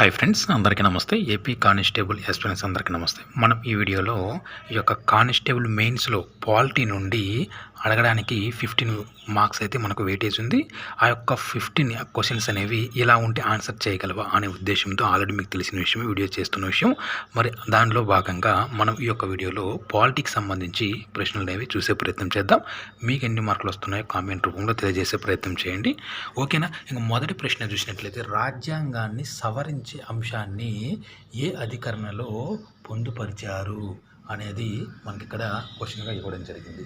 Hi friends అందరికీ నమస్తే. AP constable ఎస్పిరెన్స్ అందరికీ నమస్తే. మనం ఈ వీడియోలో ఈ యొక్క కానిస్టేబుల్ మెయిన్స్లో పాలిటీ నుండి అడగడానికి ఫిఫ్టీన్ మార్క్స్ అయితే మనకు వెయిటేజ్ ఉంది. ఆ యొక్క ఫిఫ్టీన్ క్వశ్చన్స్ అనేవి ఇలా ఉంటే ఆన్సర్ చేయగలవా అనే ఉద్దేశంతో ఆల్రెడీ మీకు తెలిసిన విషయం వీడియో చేస్తున్న విషయం. మరి దానిలో భాగంగా మనం ఈ యొక్క వీడియోలో పాలిటిక్స్ సంబంధించి ప్రశ్నలు అనేవి చూసే ప్రయత్నం చేద్దాం. మీకు ఎన్ని మార్కులు వస్తున్నాయో కామెంట్ రూపంలో తెలియజేసే ప్రయత్నం చేయండి. ఓకేనా ఇంకా మొదటి ప్రశ్న చూసినట్లయితే రాజ్యాంగాన్ని సవరించే అంశాన్ని ఏ అధికరణలో పొందుపరిచారు అనేది మనకి ఇక్కడ క్వశ్చన్గా ఇవ్వడం జరిగింది.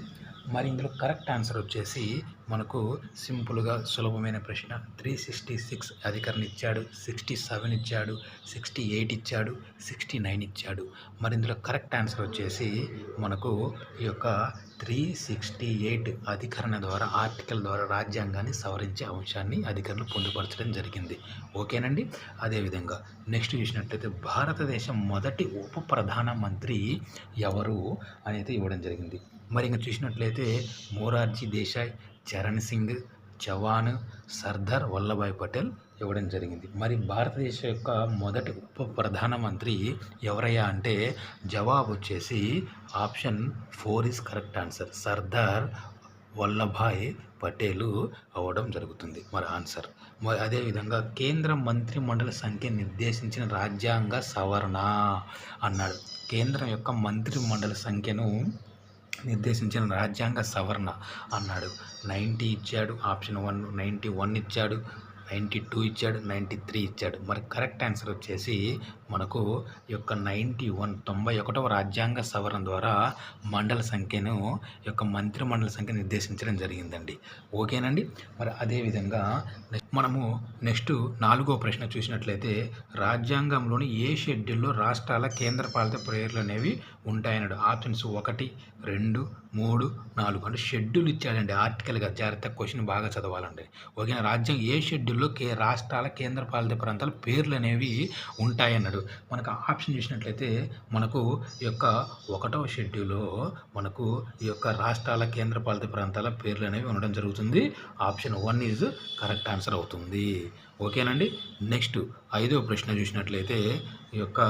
మరి ఇందులో కరెక్ట్ ఆన్సర్ వచ్చేసి మనకు సింపుల్గా సులభమైన ప్రశ్న. త్రీ సిక్స్టీ సిక్స్ అధికరణ ఇచ్చాడు సిక్స్టీ సెవెన్ ఇచ్చాడు సిక్స్టీ ఎయిట్ ఇచ్చాడు సిక్స్టీ నైన్ ఇచ్చాడు. మరి ఇందులో కరెక్ట్ ఆన్సర్ వచ్చేసి మనకు ఈ యొక్క త్రీ సిక్స్టీ ఎయిట్ అధికరణ ద్వారా ఆర్టికల్ ద్వారా రాజ్యాంగాన్ని సవరించే అంశాన్ని అధికారులు పొందుపరచడం జరిగింది. ఓకేనండి? అదేవిధంగా నెక్స్ట్ చూసినట్లయితే భారతదేశం మొదటి ఉప ప్రధానమంత్రి ఎవరు అనేది ఇవ్వడం జరిగింది. మరి ఇంకా చూసినట్లయితే మోరార్జీ దేశాయ్ చరణ్ సింగ్ చవాన్ సర్దార్ వల్లభాయ్ పటేల్ ఇవ్వడం జరిగింది. మరి భారతదేశ యొక్క మొదటి ఉప ప్రధానమంత్రి ఎవరయ్యా అంటే జవాబు వచ్చేసి option four is correct answer. Sardar Vallabhbhai Patel అవ్వడం జరుగుతుంది. మరి ఆన్సర్. మరి అదేవిధంగా కేంద్ర మంత్రి మండలి సంఖ్య నిర్దేశించిన రాజ్యాంగ సవరణ అన్నాడు. కేంద్రం యొక్క మంత్రి మండలి సంఖ్యను నిర్దేశించిన రాజ్యాంగ సవరణ అన్నాడు. నైంటీ ఇచ్చాడు. ఆప్షన్ వన్ నైంటీ వన్ ఇచ్చాడు. నైంటీ టూ ఇచ్చాడు నైంటీ త్రీ ఇచ్చాడు. మరి కరెక్ట్ ఆన్సర్ వచ్చేసి మనకు యొక్క నైంటీ వన్ తొంభై ఒకటవ రాజ్యాంగ సవరణ ద్వారా మండల సంఖ్యను యొక్క మంత్రి మండల సంఖ్య నిర్దేశించడం జరిగిందండి. ఓకేనండి? మరి అదేవిధంగా మనము నెక్స్ట్ నాలుగో ప్రశ్న చూసినట్లయితే రాజ్యాంగంలోని ఏ షెడ్యూల్లో రాష్ట్రాల కేంద్రపాలిత ప్రేయర్లు అనేవి ఉంటాయన్నాడు. ఆప్షన్స్ ఒకటి రెండు మూడు నాలుగు. అంటే షెడ్యూల్ ఇచ్చాడండి ఆర్టికల్గా జాగ్రత్త క్వశ్చన్ బాగా చదవాలండి. ఓకేనా? రాజ్యం ఏ షెడ్యూల్లో కే రాష్ట్రాల కేంద్రపాలిత ప్రాంతాల పేర్లు అనేవి ఉంటాయన్నాడు. మనకు ఆప్షన్ చూసినట్లయితే మనకు ఈ యొక్క ఒకటవ షెడ్యూల్లో మనకు ఈ యొక్క రాష్ట్రాల కేంద్రపాలిత ప్రాంతాల పేర్లు అనేవి ఉండడం జరుగుతుంది. Option one is correct answer అవుతుంది. ఓకేనండి. నెక్స్ట్ ఐదో ప్రశ్న చూసినట్లయితే ఈ యొక్క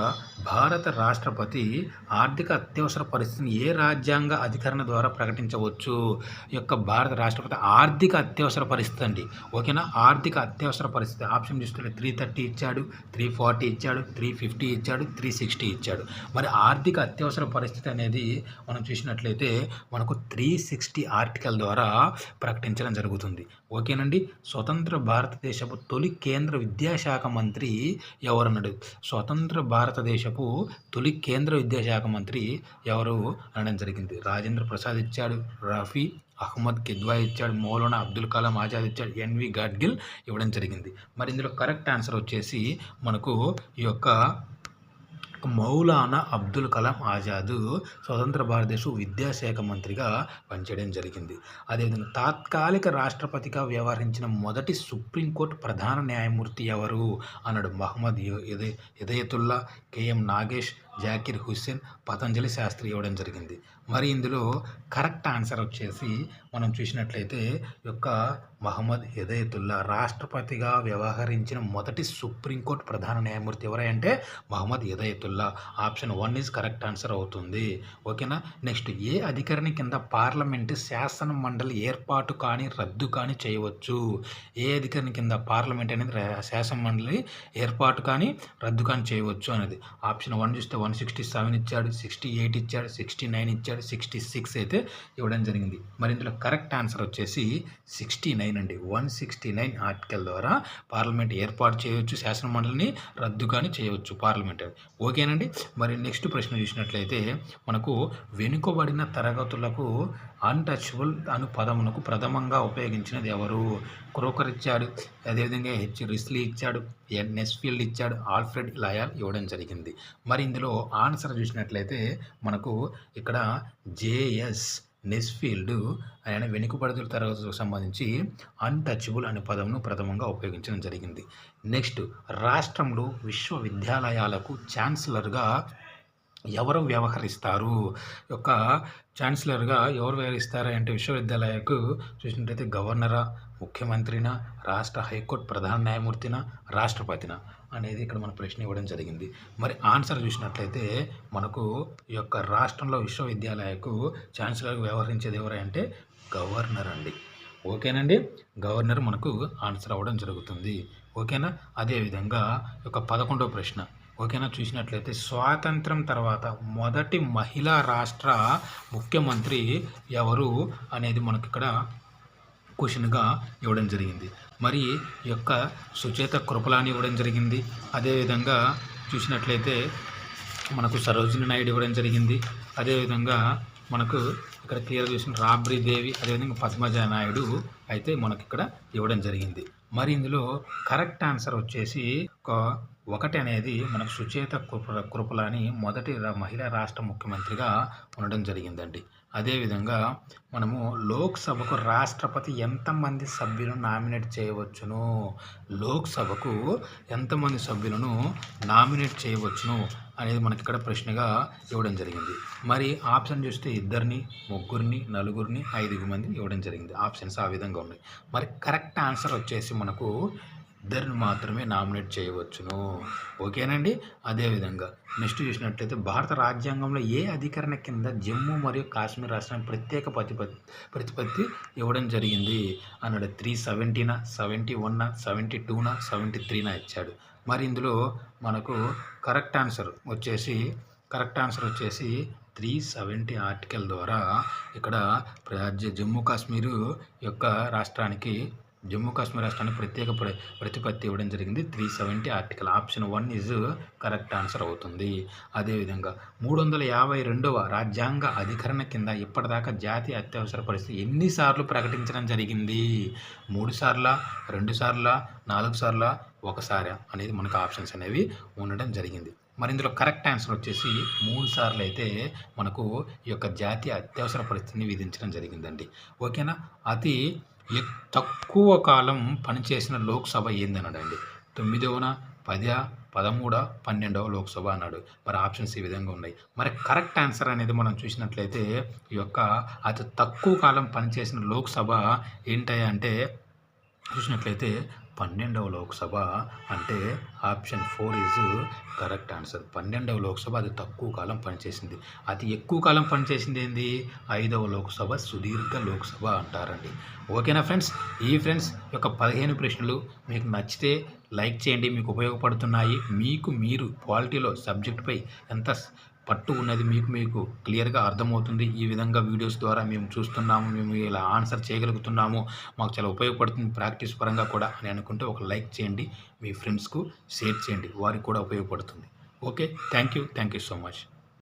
భారత రాష్ట్రపతి ఆర్థిక అత్యవసర పరిస్థితిని ఏ రాజ్యాంగ అధికరణ ద్వారా ప్రకటించవచ్చు? ఈ యొక్క భారత రాష్ట్రపతి ఆర్థిక అత్యవసర పరిస్థితి అండి. ఓకేనా? ఆర్థిక అత్యవసర పరిస్థితి ఆప్షన్ చూస్తుంటే త్రీ థర్టీ ఇచ్చాడు త్రీ ఫార్టీ ఇచ్చాడు త్రీ ఫిఫ్టీ ఇచ్చాడు త్రీ సిక్స్టీ ఇచ్చాడు. మరి ఆర్థిక అత్యవసర పరిస్థితి అనేది మనం చూసినట్లయితే మనకు త్రీ సిక్స్టీ ఆర్టికల్ ద్వారా ప్రకటించడం జరుగుతుంది. ఓకేనండి? స్వతంత్ర భారతదేశపు తొలి కేంద్ర విద్యాశాఖ మంత్రి ఎవరన్నాడు? స్వతంత్ర భారతదేశపు తొలి కేంద్ర విద్యాశాఖ మంత్రి ఎవరు అనడం జరిగింది? రాజేంద్ర ప్రసాద్ ఇచ్చాడు రఫీ అహ్మద్ కిద్వా ఇచ్చాడు మౌలానా అబ్దుల్ కలాం ఆజాద్ ఇచ్చాడు ఎన్వి గాడ్గిల్ ఇవ్వడం జరిగింది. మరి ఇందులో కరెక్ట్ ఆన్సర్ వచ్చేసి మనకు ఈ యొక్క మౌలానా అబ్దుల్ కలాం ఆజాద్ స్వతంత్ర భారతదేశ విద్యాశాఖ మంత్రిగా పనిచేయడం జరిగింది. అదేవిధంగా తాత్కాలిక రాష్ట్రపతిగా వ్యవహరించిన మొదటి సుప్రీంకోర్టు ప్రధాన న్యాయమూర్తి ఎవరు? అన్నాడు మహమ్మద్ ఇదే ఇదయతుల్లా కేఎం నాగేష్. జాకిర్ హుస్సేన్ పతంజలి శాస్త్రి ఇవ్వడం జరిగింది. మరి ఇందులో కరెక్ట్ ఆన్సర్ వచ్చేసి మనం చూసినట్లయితే యొక్క మహమ్మద్ హిదయతుల్లా రాష్ట్రపతిగా వ్యవహరించిన మొదటి సుప్రీంకోర్టు ప్రధాన న్యాయమూర్తి ఎవరంటే Mohammed Hidayatullah. Option one is correct answer అవుతుంది. ఓకేనా? నెక్స్ట్ ఏ అధికారిని కింద పార్లమెంటు శాసన మండలి ఏర్పాటు కానీ రద్దు కానీ చేయవచ్చు? ఏ అధికారిని కింద పార్లమెంట్ అనేది శాసన మండలి ఏర్పాటు కానీ రద్దు కానీ చేయవచ్చు అనేది. ఆప్షన్ వన్ చూస్తే వన్ సిక్స్టీ సెవెన్ ఇచ్చాడు సిక్స్టీ ఎయిట్ ఇచ్చాడు సిక్స్టీ నైన్ ఇచ్చాడు సిక్స్టీ సిక్స్ అయితే ఇవ్వడం జరిగింది. మరి ఇందులో కరెక్ట్ ఆన్సర్ వచ్చేసి సిక్స్టీ నైన్ అండి. వన్ సిక్స్టీ నైన్ ఆర్టికల్ ద్వారా పార్లమెంట్ ఏర్పాటు చేయవచ్చు శాసనమండలిని రద్దు కానీ చేయవచ్చు పార్లమెంట్. ఓకేనండి? మరి నెక్స్ట్ ప్రశ్న చూసినట్లయితే మనకు వెనుకబడిన తరగతులకు అన్టచబుల్ అను పదమునకు ప్రథమంగా ఉపయోగించినది ఎవరు? క్రోకర్ ఇచ్చాడు అదేవిధంగా హెచ్ రిస్లీ ఇచ్చాడు నెస్ఫీల్డ్ ఇచ్చాడు ఆల్ఫ్రెడ్ లయాల్ ఇవ్వడం జరిగింది. మరి ఇందులో ఆన్సర్ చూసినట్లయితే మనకు ఇక్కడ జేఎస్ నెస్ఫీల్డ్ ఆయన వెనుకబడుతుల తరగతులకు సంబంధించి అన్టచబుల్ అనే పదంను ప్రథమంగా ఉపయోగించడం జరిగింది. నెక్స్ట్ రాష్ట్రంలో విశ్వవిద్యాలయాలకు ఛాన్సలర్గా ఎవరు వ్యవహరిస్తారు? యొక్క ఛాన్సలర్గా ఎవరు వ్యవహరిస్తారు అంటే విశ్వవిద్యాలయకు చూసినట్టయితే గవర్నరా ముఖ్యమంత్రినా రాష్ట్ర హైకోర్టు ప్రధాన న్యాయమూర్తినా రాష్ట్రపతినా అనేది ఇక్కడ మన ప్రశ్న ఇవ్వడం జరిగింది. మరి ఆన్సర్ చూసినట్లయితే మనకు ఈ యొక్క రాష్ట్రంలో విశ్వవిద్యాలయకు ఛాన్సలర్ వ్యవహరించేది ఎవరు అంటే గవర్నర్ అండి. ఓకేనండి? గవర్నర్ మనకు ఆన్సర్ అవ్వడం జరుగుతుంది. ఓకేనా? అదేవిధంగా ఒక పదకొండవ ప్రశ్న. ఓకేనా? చూసినట్లయితే స్వాతంత్రం తర్వాత మొదటి మహిళా రాష్ట్ర ముఖ్యమంత్రి ఎవరు అనేది మనకి ఇక్కడ క్వశ్చన్గా ఇవ్వడం జరిగింది. మరి ఈ యొక్క సుచేత కృపలాని ఇవ్వడం జరిగింది. అదేవిధంగా చూసినట్లయితే మనకు సరోజిని నాయుడు ఇవ్వడం జరిగింది. అదేవిధంగా మనకు ఇక్కడ క్లియర్ చూసిన రాబ్రీ దేవి అదేవిధంగా పద్మజ నాయుడు అయితే మనకి ఇక్కడ ఇవ్వడం జరిగింది. మరి ఇందులో కరెక్ట్ ఆన్సర్ వచ్చేసి ఒక ఒకటి అనేది మనకు సుచేత కృప కృపలాని మొదటి మహిళా రాష్ట్ర ముఖ్యమంత్రిగా ఉండడం జరిగిందండి. అదేవిధంగా మనము లోక్సభకు రాష్ట్రపతి ఎంతమంది సభ్యులను నామినేట్ చేయవచ్చును? లోక్సభకు ఎంతమంది సభ్యులను నామినేట్ చేయవచ్చును అనేది మనకి ఇక్కడ ప్రశ్నగా ఇవ్వడం జరిగింది. మరి ఆప్షన్ చూస్తే ఇద్దరిని ముగ్గురిని నలుగురిని ఐదుగురు మంది ఇవ్వడం జరిగింది. ఆప్షన్స్ ఆ విధంగా ఉన్నాయి. మరి కరెక్ట్ ఆన్సర్ వచ్చేసి మనకు ఇద్దరిని మాత్రమే నామినేట్ చేయవచ్చును. ఓకేనండి? అదేవిధంగా నెక్స్ట్ చూసినట్లయితే భారత రాజ్యాంగంలో ఏ అధికరణ కింద జమ్మూ మరియు కాశ్మీర్ రాష్ట్రానికి ప్రత్యేక ప్రతిపత్తి ప్రతిపత్తి ఇవ్వడం జరిగింది? అన్నాడు. త్రీ సెవెంటీనా సెవెంటీ వన్నా సెవెంటీ టూనా సెవెంటీ త్రీనా ఇచ్చాడు. మరి ఇందులో మనకు కరెక్ట్ ఆన్సర్ వచ్చేసి కరెక్ట్ ఆన్సర్ వచ్చేసి త్రీ సెవెంటీ ఆర్టికల్ ద్వారా ఇక్కడ రాజ్య జమ్మూ కాశ్మీరు యొక్క రాష్ట్రానికి జమ్మూ కాశ్మీర్ రాష్ట్రానికి ప్రత్యేక ప్రతిపత్తి ఇవ్వడం జరిగింది. Three seventy article option one is correct answer అవుతుంది. అదేవిధంగా మూడు వందల యాభై రెండవ రాజ్యాంగ అధికరణ కింద ఇప్పటిదాకా జాతీయ అత్యవసర పరిస్థితి ఎన్నిసార్లు ప్రకటించడం జరిగింది? మూడు సార్ల రెండు సార్ల నాలుగు సార్ల ఒకసారి అనేది మనకు ఆప్షన్స్ అనేవి ఉండడం జరిగింది. మరి ఇందులో కరెక్ట్ ఆన్సర్ వచ్చేసి మూడు సార్లు అయితే మనకు ఈ యొక్క జాతీయ అత్యవసర పరిస్థితిని విధించడం జరిగిందండి. ఓకేనా? అతి తక్కువ కాలం పనిచేసిన లోక్సభ ఏందన్నాడండి తొమ్మిదవన పద పదమూడ పన్నెండవ లోక్సభ అన్నాడు. మరి ఆప్షన్స్ ఈ విధంగా ఉన్నాయి. మరి కరెక్ట్ ఆన్సర్ అనేది మనం చూసినట్లయితే ఈ యొక్క అతి తక్కువ కాలం పనిచేసిన లోక్సభ ఏంటంటే అంటే చూసినట్లయితే పన్నెండవ లోక్సభ అంటే option four is correct answer. పన్నెండవ లోక్సభ అది తక్కువ కాలం పనిచేసింది. అతి ఎక్కువ కాలం పనిచేసింది ఏంది? ఐదవ లోక్సభ సుదీర్ఘ లోక్సభ అంటారండి. ఓకేనా ఫ్రెండ్స్? ఈ ఫ్రెండ్స్ యొక్క పదిహేను ప్రశ్నలు మీకు నచ్చితే లైక్ చేయండి. మీకు ఉపయోగపడుతున్నాయి. మీకు మీరు క్వాలిటీలో సబ్జెక్టుపై ఎంత పట్టు ఉన్నది మీకు మీకు క్లియర్గా అర్థమవుతుంది. ఈ విధంగా వీడియోస్ ద్వారా మేము చూస్తున్నాము మేము ఇలా ఆన్సర్ చేయగలుగుతున్నాము. మాకు చాలా ఉపయోగపడుతుంది ప్రాక్టీస్ పరంగా కూడా అని అనుకుంటే ఒక లైక్ చేయండి మీ ఫ్రెండ్స్కు షేర్ చేయండి. వారికి కూడా ఉపయోగపడుతుంది. Okay thank you thank you so much.